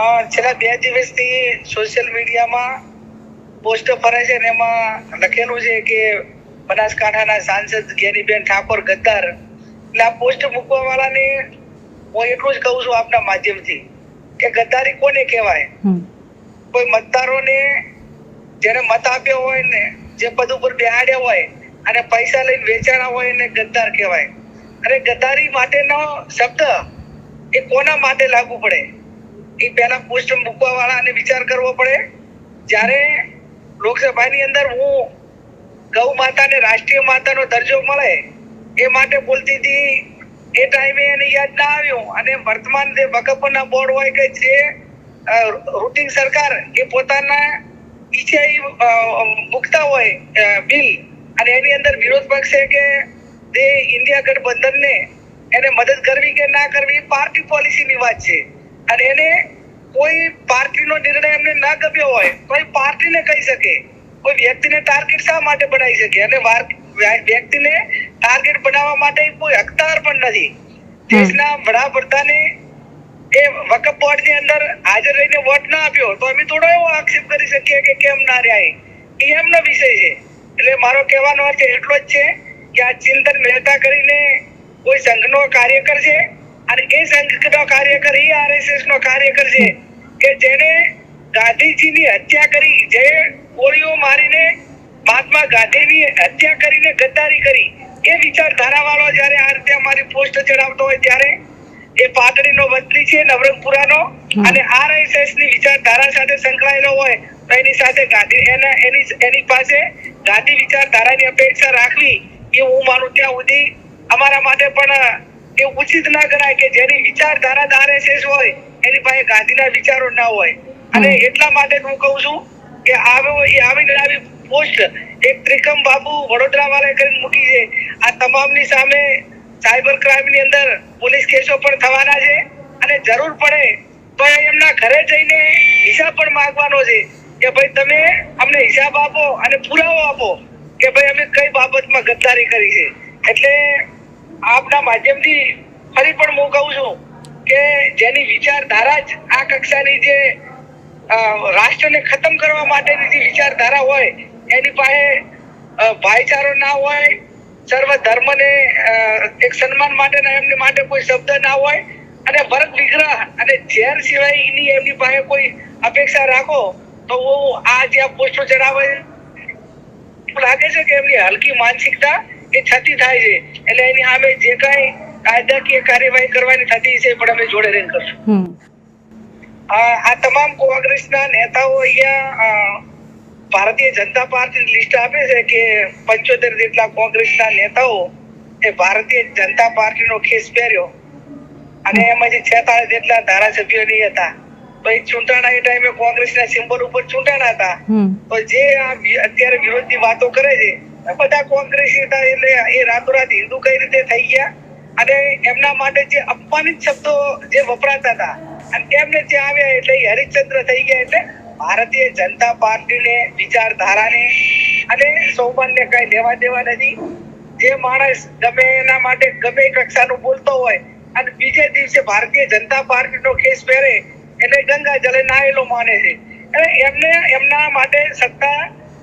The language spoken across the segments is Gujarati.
છેલ્લા બે દિવસથી સોશિયલ મીડિયામાં પોસ્ટ ફરે છે ને એમાં લખેલું છે કે બનાસકાંઠાના સાંસદ ગેરીબેન ઠાકોર ગદ્દાર. એટલે આ પોસ્ટ મૂકવા વાળાને હું એટલું જ કહું છું આપના માધ્યમથી કે ગદ્દારી કોને કહેવાય? કોઈ મતદારોને જેને મત આપ્યો હોય ને જે પદ ઉપર બેહાડ્યા હોય અને પૈસા લઈને વેચાણા હોય એને ગદ્દાર કહેવાય. અને ગદ્દારી માટેનો શબ્દ એ કોના માટે લાગુ પડે? એ પહેલા પોસ્ટ મૂકવા વાળાને વિચાર કરવો પડે. જ્યારે લોકસભાની અંદર હું ગૌ માતાને, રાષ્ટ્રીય માતાનો દરજ્જો મળે, એ માટે બોલતી હતી, એ ટાઈમે એને યાદ ના આવ્યું. અને વર્તમાન જે વકફના બોર્ડ હોય કે જે રૂટિંગ સરકાર, એ પોતાના ઈચ્છે મૂકતા હોય બિલ. અને એની અંદર વિરોધ પક્ષે કે તે ઇન્ડિયા ગઠબંધનને એને મદદ કરવી કે ના કરવી પાર્ટી પોલિસીની વાત છે. અને એને કોઈ પાર્ટીનો નિર્ણય એમને ના ગમ્યો હોય, તો એ પાર્ટીને કહી શકે. કોઈ વ્યક્તિને ટાર્ગેટ શા માટે બનાવી શકે? અને વ્યક્તિને ટાર્ગેટ બનાવવા માટે કોઈ હકદાર પણ નથી. દેશના વડાપ્રધાને એ વકફ બોર્ડની અંદર હાજર રહીને વોટ ના આપ્યો, તો અમે થોડો એવો આક્ષેપ કરી શકીએ કે કેમ ના રહ્યા એ એમનો વિષય છે. એટલે મારો કહેવાનો અર્થ એટલો જ છે કે આ ચિંતન મહેતા કરીને કોઈ સંઘનો કાર્યકર છે અને એ સંઘનો કાર્યકર એ આરએસએસ નો કાર્યકર છે કે જેને ગાંધીજીની હત્યા કરી જે ગોળીઓ મારીને મહાત્મા ગાંધીની હત્યા કરીને ગદ્દારી કરી એ વિચારધારા વાળો જ્યારે આ રીતે અમારી પોસ્ટ ચડાવતો હોય ત્યારે એ પાટડીનો વતની છે નવરંગપુરાનો. અને આરએસએસની વિચારધારા સાથે સંકળાયેલો હોય તો એની સાથે ગાંધી એના એની એની પાસે ગાંધી વિચારધારાની અપેક્ષા રાખવી એ હું માનું ત્યાં સુધી અમારા માટે પણ એ ઉચિત ના ગણાય કે જેની વિચારધારા જ આરએસએસ હોય એની પાસે ગાંધીના વિચારો ના હોય. અને એટલા માટે હું કહું છું કે આવ્યો એ આવીને આવી પોસ્ટ એક ત્રિકમ બાબુ વડોદરા વાળા કરીને મૂકી છે. આ તમામની સામે સાયબર ક્રાઇમની અંદર પોલીસ કેસો પણ થવાના છે. અને જરૂર પડે તો એમના ઘરે જઈને હિસાબ પણ માંગવાનો છે કે ભાઈ તમે અમને હિસાબ આપો અને પુરાવો આપો કે ભાઈ અમે કઈ બાબતમાં ગદ્દારી કરી છે. એટલે આપના માધ્યમથી ફરી પણ હું કહું છું કે જેની વિચારધારા જ આ કક્ષાની જે રાષ્ટ્રને ખતમ કરવા માટેની જે વિચારધારા હોય, એની પાસે ભાઈચારો ના હોય, સર્વ ધર્મને એક સન્માન માટેના એમની માટે કોઈ શબ્દ ના હોય, અને વર્ગ વિગ્રહ અને ઝેર સિવાયની એમની પાસે કોઈ અપેક્ષા રાખો, તો હું આ જે પોસ્ટો ચડાવે લાગે છે કે એમની હલકી માનસિકતા એ થતી થાય છે. એટલે એની સામે જે કાંઈ કાયદાકીય કાર્યવાહી કરવાની થતી છે પણ અમે જોડે રહીને કરશું. આ તમામ કોંગ્રેસના નેતાઓ અહીંયા ભારતીય જનતા પાર્ટી લિસ્ટ આપે છે કે પંચોતેર જેટલા કોંગ્રેસના નેતાઓ એ ભારતીય જનતા પાર્ટીનો ખેસ પહેર્યો. અને એમાંથી છેતાળીસ જેટલા ધારાસભ્યો નહીં હતા. તો એ ચૂંટાણા એ ટાઈમે કોંગ્રેસના સિમ્બોલ ઉપર ચૂંટાણા હતા. તો જે અત્યારે વિરોધની વાતો કરે છે બધા કોંગ્રેસ હતા, એટલે એ રાતોરાત હિન્દુ કઈ રીતે થઈ ગયા? અને એમના માટે જે અપમાનિત શબ્દો જે વપરાતા હતા, અને તેમને ત્યાં આવ્યા એટલે હરિશ્ચંદ્ર થઈ ગયા એટલે ભારતીય જનતા પાર્ટીને વિચારધારાને અને સૌમાનને કઈ લેવા દેવા નથી. જે માણસ ગમે એના માટે ગમે કક્ષાનું બોલતો હોય, અને બીજે દિવસે ભારતીય જનતા પાર્ટીનો કેસ પહેરે એટલે ગંગા જલે નાયેલો માને છે. એટલે એમને એમના માટે સત્તા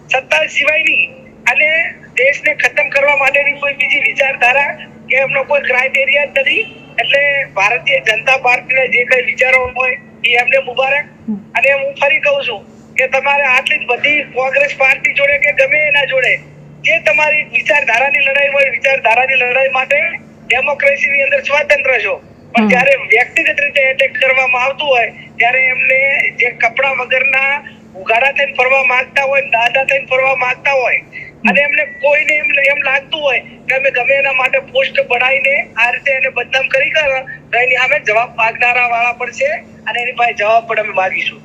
સત્તા સિવાયની અને દેશને ખતમ કરવા માટેની કોઈ બીજી વિચારધારા કે એમનો કોઈ ક્રાઇટેરિયા જ નથી. એટલે ભારતીય જનતા પાર્ટીને જે કઈ વિચારો હોય એ એમને મુબારક. અને હું ફરી કહું છું કે તમારે આટલી જ બધી કોંગ્રેસ પાર્ટી જોડે કે ગમે એના જોડે જે તમારી વિચારધારાની લડાઈ હોય વિચારધારાની લડાઈ માટે ડેમોક્રેસીની અંદર સ્વતંત્ર છો. પણ. જ્યારે વ્યક્તિગત રીતે એટેક કરવામાં આવતું હોય ત્યારે એમને જે કપડા વગરના ઉઘાડા થઈને ફરવા માંગતા હોય દાદા થઈને ફરવા માંગતા હોય અને એમને કોઈને એમ એમ લાગતું હોય કે અમે ગમે એના માટે પોસ્ટ બનાવીને આ રીતે એને બદનામ કરી કરે, તો એની સામે જવાબ માગનારા વાળા પણ છે અને એની પાસે જવાબ પણ અમે માગીશું.